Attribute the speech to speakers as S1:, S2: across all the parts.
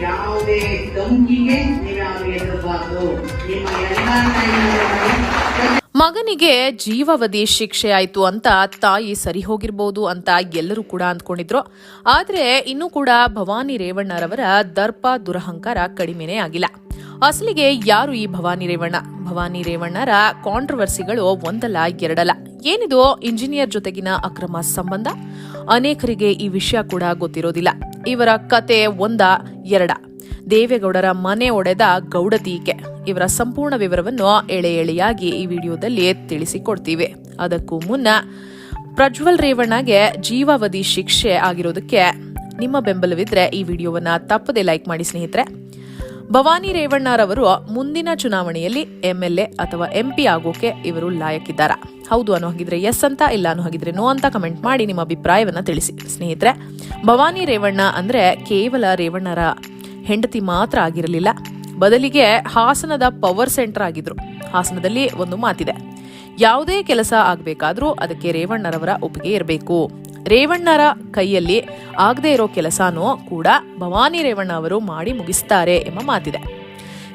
S1: ಯಾವುದೇ ಧಮ್ಕಿಗೆ
S2: ಮಗನಿಗೆ ಜೀವಾವಧಿ ಶಿಕ್ಷೆ ಆಯ್ತು ಅಂತ ತಾಯಿ ಸರಿ ಹೋಗಿರ್ಬೋದು ಅಂತ ಎಲ್ಲರೂ ಕೂಡ ಅಂದ್ಕೊಂಡಿದ್ರು. ಆದ್ರೆ ಇನ್ನೂ ಕೂಡ ಭವಾನಿ ರೇವಣ್ಣರವರ ದರ್ಪ ದುರಹಂಕಾರ ಕಡಿಮೆನೇ ಆಗಿಲ್ಲ. ಅಸಲಿಗೆ ಯಾರು ಈ ಭವಾನಿ ರೇವಣ್ಣ? ಭವಾನಿ ರೇವಣ್ಣರ ಕಾಂಟ್ರವರ್ಸಿಗಳು ಒಂದಲ್ಲ ಎರಡಲ್ಲ. ಏನಿದು? ಇಂಜಿನಿಯರ್ ಜೊತೆಗಿನ ಅಕ್ರಮ ಸಂಬಂಧ? ಅನೇಕರಿಗೆ ಈ ವಿಷಯ ಕೂಡ ಗೊತ್ತಿರೋದಿಲ್ಲ. ಇವರ ಕತೆ ಒಂದ, ಎರಡ. ದೇವೇಗೌಡರ ಮನೆ ಒಡೆದ ಗೌಡತೀಕೆ. ಇವರ ಸಂಪೂರ್ಣ ವಿವರವನ್ನು ಎಳೆ ಎಳೆಯಾಗಿ ಈ ವಿಡಿಯೋದಲ್ಲಿ ತಿಳಿಸಿಕೊಡ್ತೀವಿ. ಅದಕ್ಕೂ ಮುನ್ನ ಪ್ರಜ್ವಲ್ ರೇವಣ್ಣಗೆ ಜೀವಾವಧಿ ಶಿಕ್ಷೆ ಆಗಿರೋದಕ್ಕೆ ನಿಮ್ಮ ಬೆಂಬಲವಿದ್ರೆ ಈ ವಿಡಿಯೋವನ್ನ ತಪ್ಪದೆ ಲೈಕ್ ಮಾಡಿ ಸ್ನೇಹಿತರೆ. ಭವಾನಿ ರೇವಣ್ಣರವರು ಮುಂದಿನ ಚುನಾವಣೆಯಲ್ಲಿ ಎಂಎಲ್ಎ ಅಥವಾ ಎಂಪಿ ಆಗೋಕೆ ಇವರು ಲಾಯಕ್ಕಿದ್ದಾರಾ? ಹೌದು ಅನ್ನೋ ಹಾಗಿದ್ರೆ ಎಸ್ ಅಂತ, ಇಲ್ಲ ಅನ್ನೋ ಹಾಗಿದ್ರೆ ನೋ ಅಂತ ಕಮೆಂಟ್ ಮಾಡಿ ನಿಮ್ಮ ಅಭಿಪ್ರಾಯವನ್ನು ತಿಳಿಸಿ. ಸ್ನೇಹಿತರೆ, ಭವಾನಿ ರೇವಣ್ಣ ಅಂದ್ರೆ ಕೇವಲ ರೇವಣ್ಣರ ಹೆಂಡತಿ ಮಾತ್ರ ಆಗಿರಲಿಲ್ಲ. ಬದಲಿಗೆ ಹಾಸನದ ಪವರ್ ಸೆಂಟರ್ ಆಗಿದ್ರು. ಹಾಸನದಲ್ಲಿ ಒಂದು ಮಾತಿದೆ. ಯಾವುದೇ ಕೆಲಸ ಆಗಬೇಕಾದ್ರೂ ಅದಕ್ಕೆ ರೇವಣ್ಣರವರ ಒಪ್ಪಿಗೆ ಇರಬೇಕು. ರೇವಣ್ಣರ ಕೈಯಲ್ಲಿ ಆಗದೇ ಇರೋ ಕೆಲಸನೂ ಕೂಡ ಭವಾನಿ ರೇವಣ್ಣ ಅವರು ಮಾಡಿ ಮುಗಿಸ್ತಾರೆ ಎಂಬ ಮಾತಿದೆ.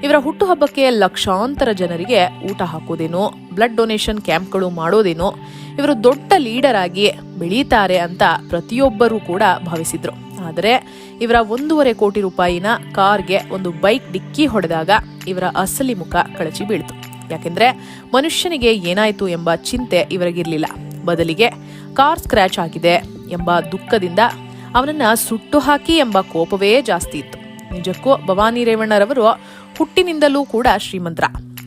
S2: ಇವರ ಹುಟ್ಟುಹಬ್ಬಕ್ಕೆ ಲಕ್ಷಾಂತರ ಜನರಿಗೆ ಊಟ ಹಾಕೋದೇನೋ ಬ್ಲಡ್ ಡೊನೇಷನ್ ಕ್ಯಾಂಪ್ಗಳು ಮಾಡೋದೇನೋ, ಇವರು ದೊಡ್ಡ ಲೀಡರ್ ಆಗಿ ಬೆಳೀತಾರೆ ಅಂತ ಪ್ರತಿಯೊಬ್ಬರೂ ಕೂಡ ಭಾವಿಸಿದ್ರು. ಆದರೆ ಇವರ ಒಂದೂವರೆ ಕೋಟಿ ರೂಪಾಯಿನ ಕಾರ್ಗೆ ಒಂದು ಬೈಕ್ ಡಿಕ್ಕಿ ಹೊಡೆದಾಗ ಇವರ ಅಸಲಿ ಮುಖ ಕಳಚಿ ಬೀಳ್ತು. ಯಾಕೆಂದ್ರೆ ಮನುಷ್ಯನಿಗೆ ಏನಾಯ್ತು ಎಂಬ ಚಿಂತೆ ಇವರಿಗಿರಲಿಲ್ಲ. ಬದಲಿಗೆ ಕಾರ್ ಸ್ಕ್ರ್ಯಾಚ್ ಆಗಿದೆ ಎಂಬ ದುಃಖದಿಂದ ಅವನನ್ನ ಸುಟ್ಟು ಹಾಕಿ ಎಂಬ ಕೋಪವೇ ಜಾಸ್ತಿ ಇತ್ತು. ನಿಜಕ್ಕೂ ಭವಾನಿ ರೇವಣ್ಣರವರು ಹುಟ್ಟಿನಿಂದಲೂ ಕೂಡ ಶ್ರೀಮಂತರ.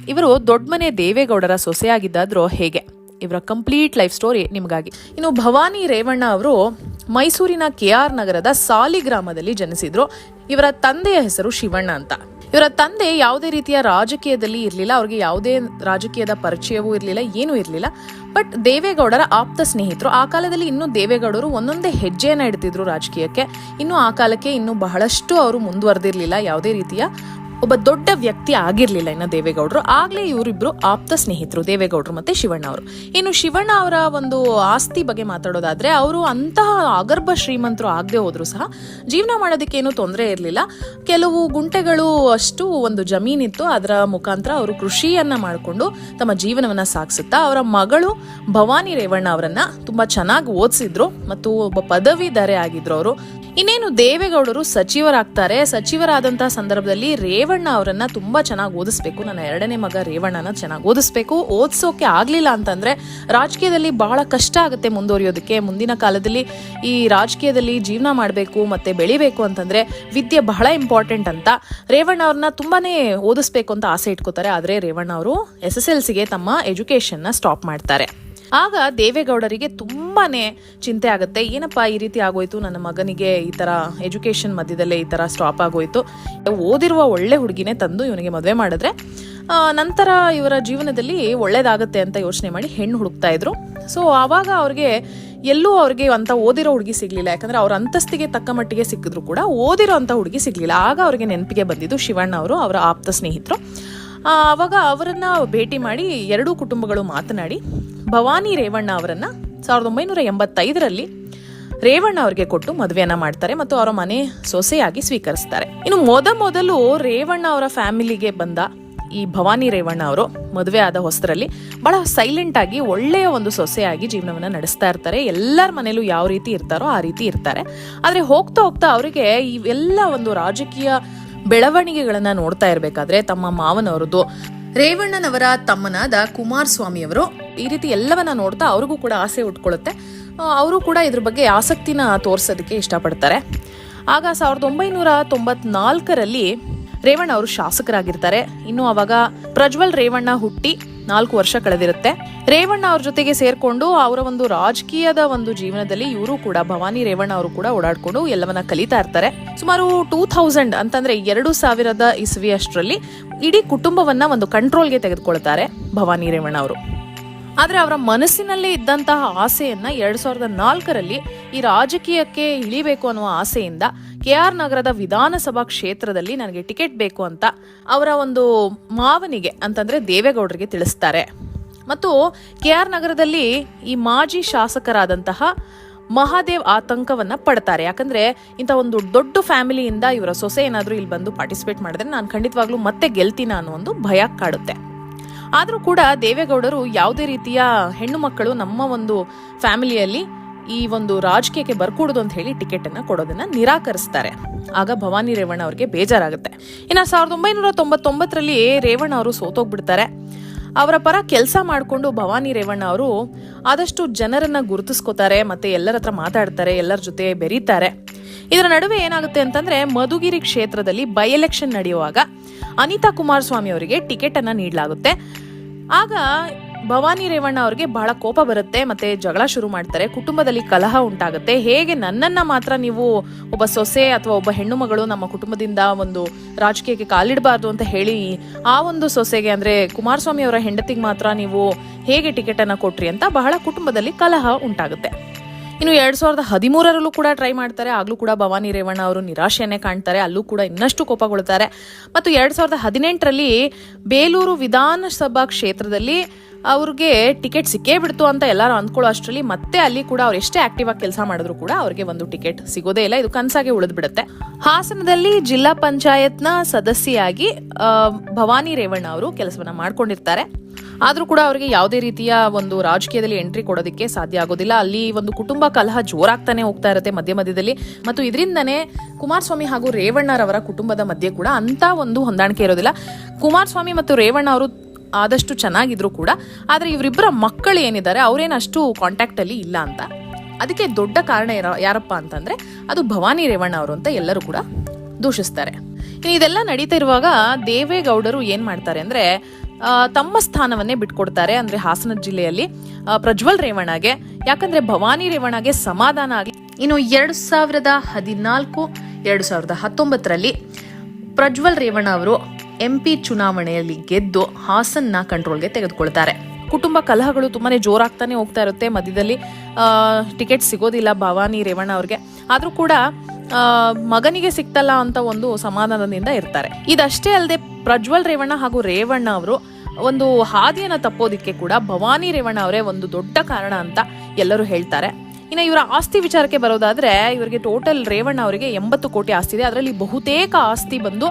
S2: ಇವರು ದೊಡ್ಡಮನೆ ದೇವೇಗೌಡರ ಸೊಸೆಯಾಗಿದ್ದಾದ್ರೂ ಹೇಗೆ? ಇವರ ಕಂಪ್ಲೀಟ್ ಲೈಫ್ ಸ್ಟೋರಿ ನಿಮಗಾಗಿ. ಇನ್ನು ಭವಾನಿ ರೇವಣ್ಣ ಅವರು ಮೈಸೂರಿನ ಕೆ ಆರ್ ನಗರದ ಸಾಲಿಗ್ರಾಮದಲ್ಲಿ ಜನಿಸಿದ್ರು. ಇವರ ತಂದೆಯ ಹೆಸರು ಶಿವಣ್ಣ ಅಂತ. ಇವರ ತಂದೆ ಯಾವುದೇ ರೀತಿಯ ರಾಜಕೀಯದಲ್ಲಿ ಇರಲಿಲ್ಲ. ಅವ್ರಿಗೆ ಯಾವುದೇ ರಾಜಕೀಯದ ಪರಿಚಯವೂ ಇರಲಿಲ್ಲ, ಏನೂ ಇರಲಿಲ್ಲ. ಬಟ್ ದೇವೇಗೌಡರ ಆಪ್ತ ಸ್ನೇಹಿತರು, ಆ ಕಾಲದಲ್ಲಿ ಇನ್ನೂ ದೇವೇಗೌಡರು ಒಂದೊಂದೇ ಹೆಜ್ಜೆಯನ್ನು ಇಡ್ತಿದ್ರು ರಾಜಕೀಯಕ್ಕೆ. ಇನ್ನು ಆ ಕಾಲಕ್ಕೆ ಇನ್ನು ಬಹಳಷ್ಟು ಅವರು ಮುಂದುವರೆದಿರಲಿಲ್ಲ, ಯಾವುದೇ ರೀತಿಯ ಒಬ್ಬ ದೊಡ್ಡ ವ್ಯಕ್ತಿ ಆಗಿರ್ಲಿಲ್ಲ ಇನ್ನು ದೇವೇಗೌಡರು. ಆಗ್ಲೇ ಇವರಿಬ್ರು ಆಪ್ತ ಸ್ನೇಹಿತರು, ದೇವೇಗೌಡರು ಮತ್ತೆ ಶಿವಣ್ಣ ಅವರು. ಇನ್ನು ಶಿವಣ್ಣ ಅವರ ಒಂದು ಆಸ್ತಿ ಬಗ್ಗೆ ಮಾತಾಡೋದಾದ್ರೆ ಅವರು ಅಂತಹ ಅಗರ್ಭ ಶ್ರೀಮಂತರು ಆಗದೆ ಹೋದ್ರು ಸಹ ಜೀವನ ಮಾಡೋದಕ್ಕೆ ಏನು ತೊಂದರೆ ಇರಲಿಲ್ಲ. ಕೆಲವು ಗುಂಟೆಗಳು ಅಷ್ಟು ಒಂದು ಜಮೀನಿತ್ತು. ಅದರ ಮುಖಾಂತರ ಅವರು ಕೃಷಿಯನ್ನ ಮಾಡಿಕೊಂಡು ತಮ್ಮ ಜೀವನವನ್ನ ಸಾಗಿಸುತ್ತಾ ಅವರ ಮಗಳು ಭವಾನಿ ರೇವಣ್ಣ ಅವರನ್ನ ತುಂಬಾ ಚೆನ್ನಾಗಿ ಓದಿಸಿದ್ರು. ಮತ್ತು ಒಬ್ಬ ಪದವೀಧರೆ ಆಗಿದ್ರು ಅವರು. ಇನ್ನೇನು ದೇವೇಗೌಡರು ಸಚಿವರಾಗ್ತಾರೆ? ಸಚಿವರಾದಂತಹ ಸಂದರ್ಭದಲ್ಲಿ ರೇವಣ್ಣ ಅವರನ್ನ ತುಂಬಾ ಚೆನ್ನಾಗಿ ಓದಿಸ್ಬೇಕು. ನನ್ನ ಎರಡನೇ ಮಗ ರೇವಣ್ಣನ ಚೆನ್ನಾಗಿ ಓದಿಸ್ಬೇಕು. ಓದಿಸೋಕೆ ಆಗ್ಲಿಲ್ಲ ಅಂತಂದ್ರೆ ರಾಜಕೀಯದಲ್ಲಿ ಬಹಳ ಕಷ್ಟ ಆಗುತ್ತೆ ಮುಂದುವರಿಯೋದಕ್ಕೆ. ಮುಂದಿನ ಕಾಲದಲ್ಲಿ ಈ ರಾಜಕೀಯದಲ್ಲಿ ಜೀವನ ಮಾಡಬೇಕು ಮತ್ತೆ ಬೆಳಿಬೇಕು ಅಂತಂದ್ರೆ ವಿದ್ಯೆ ಬಹಳ ಇಂಪಾರ್ಟೆಂಟ್ ಅಂತ ರೇವಣ್ಣ ಅವ್ರನ್ನ ತುಂಬಾನೇ ಓದಿಸ್ಬೇಕು ಅಂತ ಆಸೆ ಇಟ್ಕೋತಾರೆ. ಆದ್ರೆ ರೇವಣ್ಣ ಅವರು ಎಸ್ ಎಸ್ ಎಲ್ ಸಿಗೆ ತಮ್ಮ ಎಜುಕೇಶನ್ನ ಸ್ಟಾಪ್ ಮಾಡ್ತಾರೆ. ಆಗ ದೇವೇಗೌಡರಿಗೆ ತುಂಬಾನೇ ಚಿಂತೆ ಆಗುತ್ತೆ. ಏನಪ್ಪಾ ಈ ರೀತಿ ಆಗೋಯ್ತು? ನನ್ನ ಮಗನಿಗೆ ಈ ತರ ಎಜುಕೇಶನ್ ಮಧ್ಯದಲ್ಲೇ ಈ ತರ ಸ್ಟಾಪ್ ಆಗೋಯ್ತು. ಓದಿರುವ ಒಳ್ಳೆ ಹುಡುಗಿನೇ ತಂದು ಇವನಿಗೆ ಮದುವೆ ಮಾಡಿದ್ರೆ ನಂತರ ಇವರ ಜೀವನದಲ್ಲಿ ಒಳ್ಳೇದಾಗತ್ತೆ ಅಂತ ಯೋಚನೆ ಮಾಡಿ ಹೆಣ್ಣು ಹುಡುಕ್ತಾ ಇದ್ರು. ಸೊ ಆವಾಗ ಅವ್ರಿಗೆ ಎಲ್ಲೂ ಅವ್ರಿಗೆ ಅಂತ ಓದಿರೋ ಹುಡುಗಿ ಸಿಗ್ಲಿಲ್ಲ. ಯಾಕಂದ್ರೆ ಅವ್ರ ಅಂತಸ್ತಿಗೆ ತಕ್ಕ ಮಟ್ಟಿಗೆ ಸಿಕ್ಕಿದ್ರು ಕೂಡ ಓದಿರೋ ಅಂತ ಹುಡುಗಿ ಸಿಗ್ಲಿಲ್ಲ. ಆಗ ಅವ್ರಿಗೆ ನೆನಪಿಗೆ ಬಂದಿದ್ದು ಶಿವಣ್ಣ ಅವರು, ಅವರ ಆಪ್ತ ಸ್ನೇಹಿತರು. ಆವಾಗ ಅವರನ್ನ ಭೇಟಿ ಮಾಡಿ ಎರಡೂ ಕುಟುಂಬಗಳು ಮಾತನಾಡಿ ಭವಾನಿ ರೇವಣ್ಣ ಅವರನ್ನ ಸಾವಿರದ ಒಂಬೈನೂರ ಎಂಬತ್ತೈದರಲ್ಲಿ ರೇವಣ್ಣ ಅವರಿಗೆ ಕೊಟ್ಟು ಮದುವೆಯನ್ನ ಮಾಡ್ತಾರೆ ಮತ್ತು ಅವರ ಮನೆ ಸೊಸೆಯಾಗಿ ಸ್ವೀಕರಿಸ್ತಾರೆ. ಇನ್ನು ಮೊದ ಮೊದಲು ರೇವಣ್ಣ ಅವರ ಫ್ಯಾಮಿಲಿಗೆ ಬಂದ ಈ ಭವಾನಿ ರೇವಣ್ಣ ಅವರು ಮದುವೆ ಆದ ಹೊಸರಲ್ಲಿ ಬಹಳ ಸೈಲೆಂಟ್ ಆಗಿ ಒಳ್ಳೆಯ ಒಂದು ಸೊಸೆಯಾಗಿ ಜೀವನವನ್ನ ನಡೆಸ್ತಾ ಇರ್ತಾರೆ. ಎಲ್ಲರ ಮನೇಲೂ ಯಾವ ರೀತಿ ಇರ್ತಾರೋ ಆ ರೀತಿ ಇರ್ತಾರೆ. ಆದ್ರೆ ಹೋಗ್ತಾ ಹೋಗ್ತಾ ಅವರಿಗೆ ಇವೆಲ್ಲ ಒಂದು ರಾಜಕೀಯ ಬೆಳವಣಿಗೆಗಳನ್ನ ನೋಡ್ತಾ ಇರಬೇಕಾದ್ರೆ ತಮ್ಮ ಮಾವನವರದ್ದು ರೇವಣ್ಣನವರ ತಮ್ಮನಾದ ಕುಮಾರಸ್ವಾಮಿಯವರು ಈ ರೀತಿ ಎಲ್ಲವನ್ನ ನೋಡ್ತಾ ಅವ್ರಿಗೂ ಕೂಡ ಆಸೆ ಉಟ್ಕೊಳ್ಳುತ್ತೆ. ಅವರು ಕೂಡ ಇದ್ರ ಬಗ್ಗೆ ಆಸಕ್ತಿನ ತೋರಿಸೋದಕ್ಕೆ ಇಷ್ಟಪಡ್ತಾರೆ. ಆಗ ಸಾವಿರದ ಒಂಬೈನೂರ ತೊಂಬತ್ನಾಲ್ಕರಲ್ಲಿ ರೇವಣ್ಣ ಅವರು ಶಾಸಕರಾಗಿರ್ತಾರೆ. ಇನ್ನು ಅವಾಗ ಪ್ರಜ್ವಲ್ ರೇವಣ್ಣ ಹುಟ್ಟಿ ನಾಲ್ಕು ವರ್ಷ ಕಳೆದಿರುತ್ತೆ. ರೇವಣ್ಣ ಅವ್ರ ಜೊತೆಗೆ ಸೇರ್ಕೊಂಡು ಅವರ ಒಂದು ರಾಜಕೀಯದ ಒಂದು ಜೀವನದಲ್ಲಿ ಇವರು ಕೂಡ, ಭವಾನಿ ರೇವಣ್ಣ ಅವರು ಕೂಡ ಓಡಾಡ್ಕೊಂಡು ಎಲ್ಲವನ್ನ ಕಲಿತಾ ಇರ್ತಾರೆ. ಸುಮಾರು ಟೂ ಥೌಸಂಡ್ ಅಂತಂದ್ರೆ ಎರಡು ಸಾವಿರದ ಇಸ್ವಿ ಅಷ್ಟರಲ್ಲಿ ಇಡೀ ಕುಟುಂಬವನ್ನ ಒಂದು ಕಂಟ್ರೋಲ್ಗೆ ತೆಗೆದುಕೊಳ್ತಾರೆ ಭವಾನಿ ರೇವಣ್ಣ ಅವರು. ಆದ್ರೆ ಅವರ ಮನಸ್ಸಿನಲ್ಲಿ ಇದ್ದಂತಹ ಆಸೆಯನ್ನ ಎರಡ್ ಸಾವಿರದ ನಾಲ್ಕರಲ್ಲಿ ಈ ರಾಜಕೀಯಕ್ಕೆ ಇಳಿಬೇಕು ಅನ್ನುವ ಆಸೆಯಿಂದ ಕೆ ಆರ್ ನಗರದ ವಿಧಾನಸಭಾ ಕ್ಷೇತ್ರದಲ್ಲಿ ನನಗೆ ಟಿಕೆಟ್ ಬೇಕು ಅಂತ ಅವರ ಒಂದು ಮಾವನಿಗೆ ಅಂತಂದ್ರೆ ದೇವೇಗೌಡರಿಗೆ ತಿಳಿಸ್ತಾರೆ. ಮತ್ತು ಕೆ ಆರ್ ನಗರದಲ್ಲಿ ಈ ಮಾಜಿ ಶಾಸಕರಾದಂತಹ ಮಹಾದೇವ್ ಆತಂಕವನ್ನ ಪಡ್ತಾರೆ. ಯಾಕಂದ್ರೆ ಇಂಥ ಒಂದು ದೊಡ್ಡ ಫ್ಯಾಮಿಲಿಯಿಂದ ಇವರ ಸೊಸೆ ಏನಾದರೂ ಇಲ್ಲಿ ಬಂದು ಪಾರ್ಟಿಸಿಪೇಟ್ ಮಾಡಿದ್ರೆ ನಾನು ಖಂಡಿತವಾಗ್ಲೂ ಮತ್ತೆ ಗೆಲ್ತೀನ ಅನ್ನೋ ಒಂದು ಭಯ ಕಾಡುತ್ತೆ. ಆದರೂ ಕೂಡ ದೇವೇಗೌಡರು ಯಾವುದೇ ರೀತಿಯ ಹೆಣ್ಣು ಮಕ್ಕಳು ನಮ್ಮ ಒಂದು ಫ್ಯಾಮಿಲಿಯಲ್ಲಿ ಈ ಒಂದು ರಾಜಕೀಯಕ್ಕೆ ಬರ್ಕೂಡುದು ಅಂತ ಹೇಳಿ ಟಿಕೆಟ್ ಅನ್ನ ಕೊಡೋದನ್ನ ನಿರಾಕರಿಸ್ತಾರೆ. ಆಗ ಭವಾನಿ ರೇವಣ್ಣ ಅವರಿಗೆ ಬೇಜಾರಾಗುತ್ತೆ. ಇನ್ನು ಸಾವಿರದ ಒಂಬೈನೂರ ತೊಂಬತ್ತೊಂಬತ್ತರಲ್ಲಿ ರೇವಣ್ಣ ಅವರು ಸೋತೋಗ್ಬಿಡ್ತಾರೆ. ಅವರ ಪರ ಕೆಲಸ ಮಾಡಿಕೊಂಡು ಭವಾನಿ ರೇವಣ್ಣ ಅವರು ಆದಷ್ಟು ಜನರನ್ನ ಗುರುತಿಸ್ಕೋತಾರೆ, ಮತ್ತೆ ಎಲ್ಲರ ಹತ್ರ ಮಾತಾಡ್ತಾರೆ, ಎಲ್ಲರ ಜೊತೆ ಬೆರೀತಾರೆ. ಇದರ ನಡುವೆ ಏನಾಗುತ್ತೆ ಅಂತಂದ್ರೆ ಮಧುಗಿರಿ ಕ್ಷೇತ್ರದಲ್ಲಿ ಬೈ ಎಲೆಕ್ಷನ್ ನಡೆಯುವಾಗ ಅನಿತಾ ಕುಮಾರಸ್ವಾಮಿ ಅವರಿಗೆ ಟಿಕೆಟ್ ಅನ್ನ ನೀಡಲಾಗುತ್ತೆ. ಆಗ ಭವಾನಿ ರೇವಣ್ಣ ಅವರಿಗೆ ಬಹಳ ಕೋಪ ಬರುತ್ತೆ, ಮತ್ತೆ ಜಗಳ ಶುರು ಮಾಡ್ತಾರೆ, ಕುಟುಂಬದಲ್ಲಿ ಕಲಹ ಉಂಟಾಗುತ್ತೆ. ಹೇಗೆ ನನ್ನನ್ನ ಮಾತ್ರ ನೀವು ಒಬ್ಬ ಸೊಸೆ ಅಥವಾ ಒಬ್ಬ ಹೆಣ್ಣು ಮಗಳು ನಮ್ಮ ಕುಟುಂಬದಿಂದ ಒಂದು ರಾಜಕೀಯಕ್ಕೆ ಕಾಲಿಡಬಾರ್ದು ಅಂತ ಹೇಳಿ ಆ ಒಂದು ಸೊಸೆಗೆ ಅಂದ್ರೆ ಕುಮಾರಸ್ವಾಮಿ ಅವರ ಹೆಂಡತಿಗೆ ಮಾತ್ರ ನೀವು ಹೇಗೆ ಟಿಕೆಟ್ ಅನ್ನ ಕೊಟ್ರಿ ಅಂತ ಬಹಳ ಕುಟುಂಬದಲ್ಲಿ ಕಲಹ ಉಂಟಾಗುತ್ತೆ. ಇನ್ನು ಎರಡು ಸಾವಿರದ ಹದಿಮೂರರಲ್ಲೂ ಕೂಡ ಟ್ರೈ ಮಾಡ್ತಾರೆ. ಆಗಲೂ ಕೂಡ ಭವಾನಿ ರೇವಣ್ಣ ಅವರು ನಿರಾಶೆಯನ್ನೇ ಕಾಣ್ತಾರೆ. ಅಲ್ಲೂ ಕೂಡ ಇನ್ನಷ್ಟು ಕೋಪಗೊಳ್ತಾರೆ. ಮತ್ತು ಎರಡು ಸಾವಿರದ ಹದಿನೆಂಟರಲ್ಲಿ ಬೇಲೂರು ವಿಧಾನಸಭಾ ಕ್ಷೇತ್ರದಲ್ಲಿ ಅವ್ರಿಗೆ ಟಿಕೆಟ್ ಸಿಕ್ಕೇ ಬಿಡ್ತು ಅಂತ ಎಲ್ಲರೂ ಅಂದ್ಕೊಳ್ಳೋ ಅಷ್ಟರಲ್ಲಿ ಮತ್ತೆ ಅಲ್ಲಿ ಕೂಡ ಅವ್ರು ಎಷ್ಟೇ ಆಕ್ಟಿವ್ ಆಗಿ ಕೆಲಸ ಮಾಡಿದ್ರು ಕೂಡ ಅವ್ರಿಗೆ ಒಂದು ಟಿಕೆಟ್ ಸಿಗೋದೇ ಇಲ್ಲ. ಇದು ಕನಸಾಗಿ ಉಳಿದ್ಬಿಡುತ್ತೆ. ಹಾಸನದಲ್ಲಿ ಜಿಲ್ಲಾ ಪಂಚಾಯತ್ನ ಸದಸ್ಯೆಯಾಗಿ ಭವಾನಿ ರೇವಣ್ಣ ಅವರು ಕೆಲಸವನ್ನ ಮಾಡ್ಕೊಂಡಿರ್ತಾರೆ. ಆದ್ರೂ ಕೂಡ ಅವರಿಗೆ ಯಾವುದೇ ರೀತಿಯ ಒಂದು ರಾಜಕೀಯದಲ್ಲಿ ಎಂಟ್ರಿ ಕೊಡೋದಕ್ಕೆ ಸಾಧ್ಯ ಆಗೋದಿಲ್ಲ. ಅಲ್ಲಿ ಒಂದು ಕುಟುಂಬ ಕಲಹ ಜೋರಾಗ್ತಾನೆ ಹೋಗ್ತಾ ಇರುತ್ತೆ ಮಧ್ಯ ಮಧ್ಯದಲ್ಲಿ. ಮತ್ತು ಇದರಿಂದನೇ ಕುಮಾರಸ್ವಾಮಿ ಹಾಗೂ ರೇವಣ್ಣರವರ ಕುಟುಂಬದ ಮಧ್ಯೆ ಕೂಡ ಅಂತ ಒಂದು ಹೊಂದಾಣಿಕೆ ಇರೋದಿಲ್ಲ. ಕುಮಾರಸ್ವಾಮಿ ಮತ್ತು ರೇವಣ್ಣ ಅವರು ಆದಷ್ಟು ಚೆನ್ನಾಗಿದ್ರು ಕೂಡ. ಆದ್ರೆ ಇವರಿಬ್ಬರ ಮಕ್ಕಳು ಏನಿದ್ದಾರೆ, ಅವರೇನು ಅಷ್ಟು ಕಾಂಟ್ಯಾಕ್ಟ್ ಅಲ್ಲಿ ಇಲ್ಲ ಅಂತ. ಅದಕ್ಕೆ ದೊಡ್ಡ ಕಾರಣ ಯಾರಪ್ಪ ಅಂತಂದ್ರೆ ಅದು ಭವಾನಿ ರೇವಣ್ಣ ಅವರು ಅಂತ ಎಲ್ಲರೂ ಕೂಡ ದೂಷಿಸ್ತಾರೆ. ಇನ್ನು ಇದೆಲ್ಲ ನಡೀತಾ ಇರುವಾಗ ದೇವೇಗೌಡರು ಏನು ಮಾಡ್ತಾರೆ ಅಂದ್ರೆ ತಮ್ಮ ಸ್ಥಾನವನ್ನೇ ಬಿಟ್ಕೊಡ್ತಾರೆ ಅಂದ್ರೆ ಹಾಸನ ಜಿಲ್ಲೆಯಲ್ಲಿ ಪ್ರಜ್ವಲ್ ರೇವಣ್ಣಗೆ. ಯಾಕಂದ್ರೆ ಭವಾನಿ ರೇವಣ್ಣಗೆ ಸಮಾಧಾನ ಆಗಲಿ ಇನ್ನು ಎರಡು ಸಾವಿರದ ಹದಿನಾಲ್ಕು, ಎರಡು ಸಾವಿರದ ಹತ್ತೊಂಬತ್ತರಲ್ಲಿ ಪ್ರಜ್ವಲ್ ರೇವಣ್ಣ ಅವರು ಎಂ ಪಿ ಚುನಾವಣೆಯಲ್ಲಿ ಗೆದ್ದು ಹಾಸನ್ನ ಕಂಟ್ರೋಲ್ಗೆ ತೆಗೆದುಕೊಳ್ತಾರೆ. ಕುಟುಂಬ ಕಲಹಗಳು ತುಂಬಾನೇ ಜೋರಾಗ್ತಾನೆ ಹೋಗ್ತಾ ಇರುತ್ತೆ. ಮಧ್ಯದಲ್ಲಿ ಟಿಕೆಟ್ ಸಿಗೋದಿಲ್ಲ ಭವಾನಿ ರೇವಣ್ಣ ಅವ್ರಿಗೆ. ಆದರೂ ಕೂಡ ಮಗನಿಗೆ ಸಿಕ್ತಲ್ಲ ಅಂತ ಒಂದು ಸಮಾಧಾನದಿಂದ ಇರ್ತಾರೆ. ಇದಷ್ಟೇ ಅಲ್ಲದೆ ಪ್ರಜ್ವಲ್ ರೇವಣ್ಣ ಹಾಗೂ ರೇವಣ್ಣ ಅವರು ಒಂದು ಹಾದಿಯನ್ನ ತಪ್ಪೋದಿಕ್ಕೆ ಕೂಡ ಭವಾನಿ ರೇವಣ್ಣ ಅವರೇ ಒಂದು ದೊಡ್ಡ ಕಾರಣ ಅಂತ ಎಲ್ಲರೂ ಹೇಳ್ತಾರೆ. ಇನ್ನು ಇವರ ಆಸ್ತಿ ವಿಚಾರಕ್ಕೆ ಬರೋದಾದ್ರೆ ಇವರಿಗೆ ಟೋಟಲ್ ರೇವಣ್ಣ ಅವರಿಗೆ ಎಂಬತ್ತು ಕೋಟಿ ಆಸ್ತಿ ಇದೆ. ಅದರಲ್ಲಿ ಬಹುತೇಕ ಆಸ್ತಿ ಬಂದು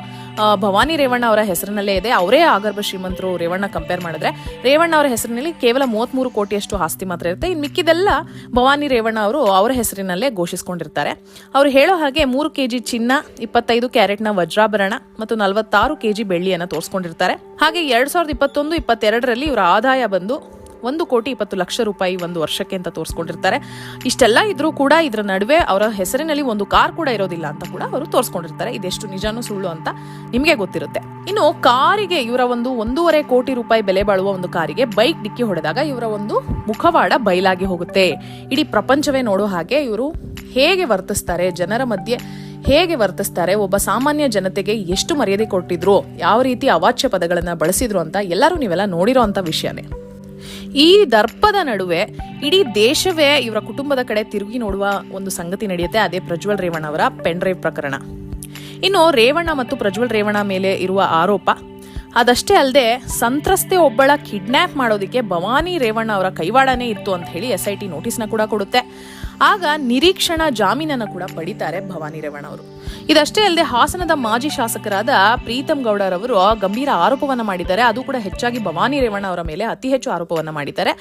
S2: ಭವಾನಿ ರೇವಣ್ಣ ಅವರ ಹೆಸರಿನಲ್ಲೇ ಇದೆ. ಅವರೇ ಆಗರ್ಭ ಶ್ರೀಮಂತರು ರೇವಣ್ಣ ಕಂಪೇರ್ ಮಾಡಿದ್ರೆ. ರೇವಣ್ಣ ಅವರ ಹೆಸರಿನಲ್ಲಿ ಕೇವಲ ಮೂವತ್ಮೂರು ಕೋಟಿಯಷ್ಟು ಆಸ್ತಿ ಮಾತ್ರ ಇರುತ್ತೆ. ಇನ್ನು ಮಿಕ್ಕಿದೆಲ್ಲ ಭವಾನಿ ರೇವಣ್ಣ ಅವರು ಅವರ ಹೆಸರಿನಲ್ಲೇ ಘೋಷಿಸಿಕೊಂಡಿರ್ತಾರೆ. ಅವರು ಹೇಳೋ ಹಾಗೆ ಮೂರು ಕೆಜಿ ಚಿನ್ನ, ಇಪ್ಪತ್ತೈದು ಕ್ಯಾರೆಟ್ನ ವಜ್ರಾಭರಣ ಮತ್ತು ನಲವತ್ತಾರು ಕೆಜಿ ಬೆಳ್ಳಿಯನ್ನು ತೋರಿಸ್ಕೊಂಡಿರ್ತಾರೆ. ಹಾಗೆ ಎರಡ್ ಸಾವಿರದ ಇಪ್ಪತ್ತೊಂದು, ಇಪ್ಪತ್ತೆರಡರಲ್ಲಿ ಇವರ ಆದಾಯ ಬಂದು ಒಂದು ಕೋಟಿ ಇಪ್ಪತ್ತು ಲಕ್ಷ ರೂಪಾಯಿ ಒಂದು ವರ್ಷಕ್ಕೆ ಅಂತ ತೋರಿಸ್ಕೊಂಡಿರ್ತಾರೆ. ಇಷ್ಟೆಲ್ಲ ಇದ್ರೂ ಕೂಡ ಇದರ ನಡುವೆ ಅವರ ಹೆಸರಿನಲ್ಲಿ ಒಂದು ಕಾರ್ ಕೂಡ ಇರೋದಿಲ್ಲ ಅಂತ ಕೂಡ ಅವರು ತೋರಿಸ್ಕೊಂಡಿರ್ತಾರೆ. ಇದೆಷ್ಟು ನಿಜಾನೂ ಸುಳ್ಳು ಅಂತ ನಿಮಗೆ ಗೊತ್ತಿರುತ್ತೆ. ಇನ್ನು ಕಾರಿಗೆ ಇವರ ಒಂದು ಒಂದೂವರೆ ಕೋಟಿ ರೂಪಾಯಿ ಬೆಲೆ ಬಾಳುವ ಒಂದು ಕಾರಿಗೆ ಬೈಕ್ ಡಿಕ್ಕಿ ಹೊಡೆದಾಗ ಇವರ ಒಂದು ಮುಖವಾಡ ಬಯಲಾಗಿ ಹೋಗುತ್ತೆ. ಇಡೀ ಪ್ರಪಂಚವೇ ನೋಡೋ ಹಾಗೆ ಇವರು ಹೇಗೆ ವರ್ತಿಸ್ತಾರೆ, ಜನರ ಮಧ್ಯೆ ಹೇಗೆ ವರ್ತಿಸ್ತಾರೆ, ಒಬ್ಬ ಸಾಮಾನ್ಯ ಜನತೆಗೆ ಎಷ್ಟು ಮರ್ಯಾದೆ ಕೊಟ್ಟಿದ್ರು, ಯಾವ ರೀತಿ ಅವಾಚ್ಯ ಪದಗಳನ್ನು ಬಳಸಿದ್ರು ಅಂತ ಎಲ್ಲರೂ ನೀವೆಲ್ಲ ನೋಡಿರೋ ಅಂತ ವಿಷಯನೇ. ಈ ದರ್ಪದ ನಡುವೆ ಇಡೀ ದೇಶವೇ ಇವರ ಕುಟುಂಬದ ಕಡೆ ತಿರುಗಿ ನೋಡುವ ಒಂದು ಸಂಗತಿ ನಡೆಯುತ್ತೆ. ಅದೇ ಪ್ರಜ್ವಲ್ ರೇವಣ್ಣ ಅವರ ಪೆನ್ಡ್ರೈವ್ ಪ್ರಕರಣ. ಇನ್ನು ರೇವಣ್ಣ ಮತ್ತು ಪ್ರಜ್ವಲ್ ರೇವಣ್ಣ ಮೇಲೆ ಇರುವ ಆರೋಪ, ಅದಷ್ಟೇ ಅಲ್ಲದೆ ಸಂತ್ರಸ್ತೆ ಒಬ್ಬಳ ಕಿಡ್ನ್ಯಾಪ್ ಮಾಡೋದಕ್ಕೆ ಭವಾನಿ ರೇವಣ್ಣ ಅವರ ಕೈವಾಡನೇ ಇತ್ತು ಅಂತ ಹೇಳಿ ಎಸ್ ಐ ಟಿ ನೋಟಿಸ್ನ ಕೂಡ ಕೊಡುತ್ತೆ. ಆಗ ನಿರೀಕ್ಷಣಾ ಜಾಮೀನನ್ನು ಕೂಡ ಪಡಿತಾರೆ ಭವಾನಿ ರೇವಣ್ಣ ಅವರು. ಇದಷ್ಟೇ ಅಲ್ಲದೆ ಹಾಸನದ ಮಾಜಿ ಶಾಸಕರಾದ ಪ್ರೀತಮ್ ಗೌಡರವರು ಗಂಭೀರ ಆರೋಪವನ್ನು ಮಾಡಿದ್ದಾರೆ. ಅದು ಕೂಡ ಹೆಚ್ಚಾಗಿ ಭವಾನಿ ರೇವಣ್ಣ ಅವರ ಮೇಲೆ ಅತಿ ಹೆಚ್ಚು ಆರೋಪವನ್ನು ಮಾಡಿದ್ದಾರೆ.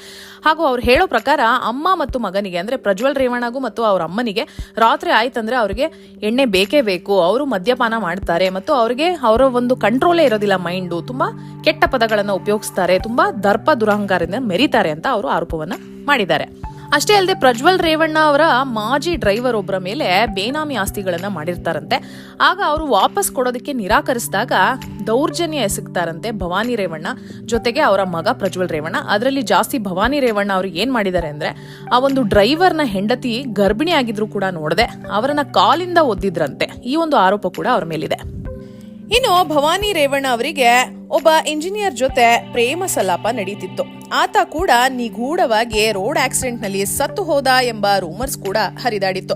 S2: ಹಾಗೂ ಅವ್ರು ಹೇಳೋ ಪ್ರಕಾರ ಅಮ್ಮ ಮತ್ತು ಮಗನಿಗೆ, ಅಂದ್ರೆ ಪ್ರಜ್ವಲ್ ರೇವಣ್ಣಗೂ ಮತ್ತು ಅವರ ಅಮ್ಮನಿಗೆ ರಾತ್ರಿ ಆಯ್ತಂದ್ರೆ ಅವರಿಗೆ ಎಣ್ಣೆ ಬೇಕೇ ಬೇಕು, ಅವರು ಮದ್ಯಪಾನ ಮಾಡ್ತಾರೆ ಮತ್ತು ಅವರಿಗೆ ಅವರ ಒಂದು ಕಂಟ್ರೋಲೇ ಇರೋದಿಲ್ಲ ಮೈಂಡು ತುಂಬಾ ಕೆಟ್ಟ ಪದಗಳನ್ನು ಉಪಯೋಗಿಸ್ತಾರೆ, ತುಂಬಾ ದರ್ಪ ದುರಹಂಕಾರದಿಂದ ಮೆರಿತಾರೆ ಅಂತ ಅವರು ಆರೋಪವನ್ನು ಮಾಡಿದ್ದಾರೆ. ಅಷ್ಟೇ ಅಲ್ಲದೆ ಪ್ರಜ್ವಲ್ ರೇವಣ್ಣ ಅವರ ಮಾಜಿ ಡ್ರೈವರ್ ಒಬ್ಬರ ಮೇಲೆ ಬೇನಾಮಿ ಆಸ್ತಿಗಳನ್ನು ಮಾಡಿರ್ತಾರಂತೆ. ಆಗ ಅವರು ವಾಪಸ್ ಕೊಡೋದಕ್ಕೆ ನಿರಾಕರಿಸಿದಾಗ ದೌರ್ಜನ್ಯ ಎಸಗ್ತಾರಂತೆ ಭವಾನಿ ರೇವಣ್ಣ. ಜೊತೆಗೆ ಅವರ ಮಗ ಪ್ರಜ್ವಲ್ ರೇವಣ್ಣ. ಅದರಲ್ಲಿ ಜಾಸ್ತಿ ಭವಾನಿ ರೇವಣ್ಣ ಅವರು ಏನು ಮಾಡಿದ್ದಾರೆ ಅಂದ್ರೆ ಆ ಒಂದು ಡ್ರೈವರ್ನ ಹೆಂಡತಿ ಗರ್ಭಿಣಿ ಆಗಿದ್ರು ಕೂಡ ನೋಡದೆ. ಅವರನ್ನ ಕಾಲಿಂದ ಒದ್ದಿದ್ರಂತೆ. ಈ ಒಂದು ಆರೋಪ ಕೂಡ ಅವರ ಮೇಲಿದೆ. ಇನ್ನು ಭವಾನಿ ರೇವಣ್ಣ ಅವರಿಗೆ ಒಬ್ಬ ಇಂಜಿನಿಯರ್ ಜೊತೆ ಪ್ರೇಮ ಸಲಾಪ ನಡೀತಿತ್ತು. ಆತ ಕೂಡ ನಿಗೂಢವಾಗಿ ರೋಡ್ ಆಕ್ಸಿಡೆಂಟ್ನಲ್ಲಿ ಸತ್ತು ಹೋದ ಎಂಬ ರೂಮರ್ಸ್ ಕೂಡ ಹರಿದಾಡಿತ್ತು.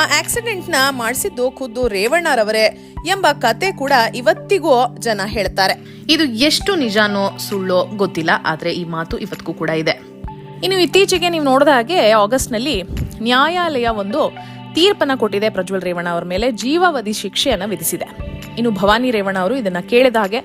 S2: ಆ ಆಕ್ಸಿಡೆಂಟ್ನ ಮಾಡಿಸಿದ್ದು ಖುದ್ದು ರೇವಣ್ಣರವರೇ ಎಂಬ ಕತೆ ಕೂಡ ಇವತ್ತಿಗೂ ಜನ ಹೇಳ್ತಾರೆ. ಇದು ಎಷ್ಟು ನಿಜಾನೋ ಸುಳ್ಳೋ ಗೊತ್ತಿಲ್ಲ, ಆದ್ರೆ ಈ ಮಾತು ಇವತ್ತಿಗೂ ಕೂಡ ಇದೆ. ಇನ್ನು ಇತ್ತೀಚೆಗೆ ನೀವು ನೋಡಿದ ಹಾಗೆ ಆಗಸ್ಟ್ನಲ್ಲಿ ನ್ಯಾಯಾಲಯ ಒಂದು ತೀರ್ಪನ್ನ ಕೊಟ್ಟಿದೆ ಪ್ರಜ್ವಲ್ ರೇವಣ್ಣ ಅವರ ಮೇಲೆ ಜೀವಾವಧಿ ಶಿಕ್ಷೆಯನ್ನ ವಿಧಿಸಿದೆ. ಇನ್ನು ಭವಾನಿ ರೇವಣ್ಣ ಅವರು ಇದನ್ನ ಕೇಳಿದ ಹಾಗೆ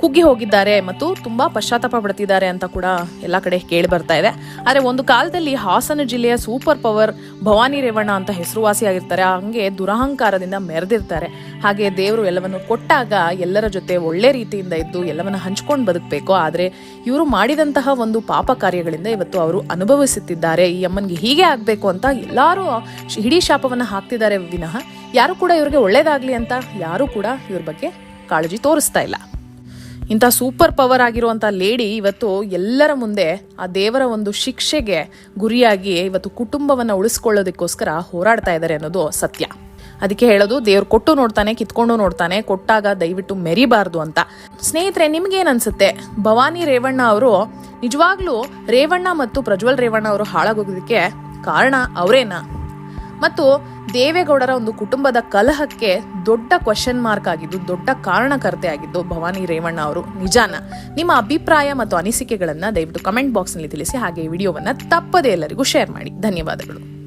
S2: ಕುಗ್ಗಿ ಹೋಗಿದ್ದಾರೆ ಮತ್ತು ತುಂಬಾ ಪಶ್ಚಾತ್ತಾಪ ಪಡ್ತಿದ್ದಾರೆ ಅಂತ ಕೂಡ ಎಲ್ಲ ಕಡೆ ಕೇಳಿ ಬರ್ತಾ ಇದೆ. ಆದರೆ ಒಂದು ಕಾಲದಲ್ಲಿ ಹಾಸನ ಜಿಲ್ಲೆಯ ಸೂಪರ್ ಪವರ್ ಭವಾನಿ ರೇವಣ್ಣ ಅಂತ ಹೆಸರುವಾಸಿಯಾಗಿರ್ತಾರೆ ಹಂಗೆ ದುರಹಂಕಾರದಿಂದ ಮೆರೆದಿರ್ತಾರೆ. ಹಾಗೆ ದೇವರು ಎಲ್ಲವನ್ನು ಕೊಟ್ಟಾಗ ಎಲ್ಲರ ಜೊತೆ ಒಳ್ಳೆ ರೀತಿಯಿಂದ ಇದ್ದು ಎಲ್ಲವನ್ನ ಹಂಚ್ಕೊಂಡು ಬದುಕಬೇಕು. ಆದರೆ ಇವರು ಮಾಡಿದಂತಹ ಒಂದು ಪಾಪ ಕಾರ್ಯಗಳಿಂದ ಇವತ್ತು ಅವರು ಅನುಭವಿಸುತ್ತಿದ್ದಾರೆ. ಈ ಅಮ್ಮನಿಗೆ ಹೀಗೆ ಆಗಬೇಕು ಅಂತ ಎಲ್ಲರೂ ಹಿಡೀ ಶಾಪವನ್ನು ಹಾಕ್ತಿದ್ದಾರೆ ವಿನಃ ಯಾರು ಕೂಡ ಇವ್ರಿಗೆ ಒಳ್ಳೇದಾಗ್ಲಿ ಅಂತ ಯಾರು ಕೂಡ ಇವ್ರ ಬಗ್ಗೆ ಕಾಳಜಿ ತೋರಿಸ್ತಾ ಇಲ್ಲ. ಇಂಥ ಸೂಪರ್ ಪವರ್ ಆಗಿರುವಂಥ ಲೇಡಿ ಇವತ್ತು ಎಲ್ಲರ ಮುಂದೆ ಆ ದೇವರ ಒಂದು ಶಿಕ್ಷೆಗೆ ಗುರಿಯಾಗಿ ಇವತ್ತು ಕುಟುಂಬವನ್ನು ಉಳಿಸ್ಕೊಳ್ಳೋದಕ್ಕೋಸ್ಕರ ಹೋರಾಡ್ತಾ ಇದ್ದಾರೆ ಅನ್ನೋದು ಸತ್ಯ. ಅದಕ್ಕೆ ಹೇಳೋದು, ದೇವ್ರು ಕೊಟ್ಟು ನೋಡ್ತಾನೆ, ಕಿತ್ಕೊಂಡು ನೋಡ್ತಾನೆ, ಕೊಟ್ಟಾಗ ದಯವಿಟ್ಟು ಮೆರಿಬಾರ್ದು ಅಂತ. ಸ್ನೇಹಿತರೆ, ನಿಮ್ಗೇನು ಅನ್ಸುತ್ತೆ? ಭವಾನಿ ರೇವಣ್ಣ ಅವರು ನಿಜವಾಗ್ಲೂ ರೇವಣ್ಣ ಮತ್ತು ಪ್ರಜ್ವಲ್ ರೇವಣ್ಣ ಅವರು ಹಾಳಾಗೋಗೋದಕ್ಕೆ ಕಾರಣ ಅವರೇನಾ? ಮತ್ತು ದೇವೇಗೌಡರ ಒಂದು ಕುಟುಂಬದ ಕಲಹಕ್ಕೆ ದೊಡ್ಡ ಕ್ವಶನ್ ಮಾರ್ಕ್ ಆಗಿದ್ದು, ದೊಡ್ಡ ಕಾರಣಕರ್ತೆ ಆಗಿದ್ದು ಭವಾನಿ ರೇವಣ್ಣ ಅವರು. ನಿಜಾನ, ನಿಮ್ಮ ಅಭಿಪ್ರಾಯ ಮತ್ತು ಅನಿಸಿಕೆಗಳನ್ನು ದಯವಿಟ್ಟು ಕಮೆಂಟ್ ಬಾಕ್ಸ್ನಲ್ಲಿ ತಿಳಿಸಿ, ಹಾಗೆ ಈ ವಿಡಿಯೋವನ್ನ ತಪ್ಪದೇ ಎಲ್ಲರಿಗೂ ಶೇರ್ ಮಾಡಿ. ಧನ್ಯವಾದಗಳು.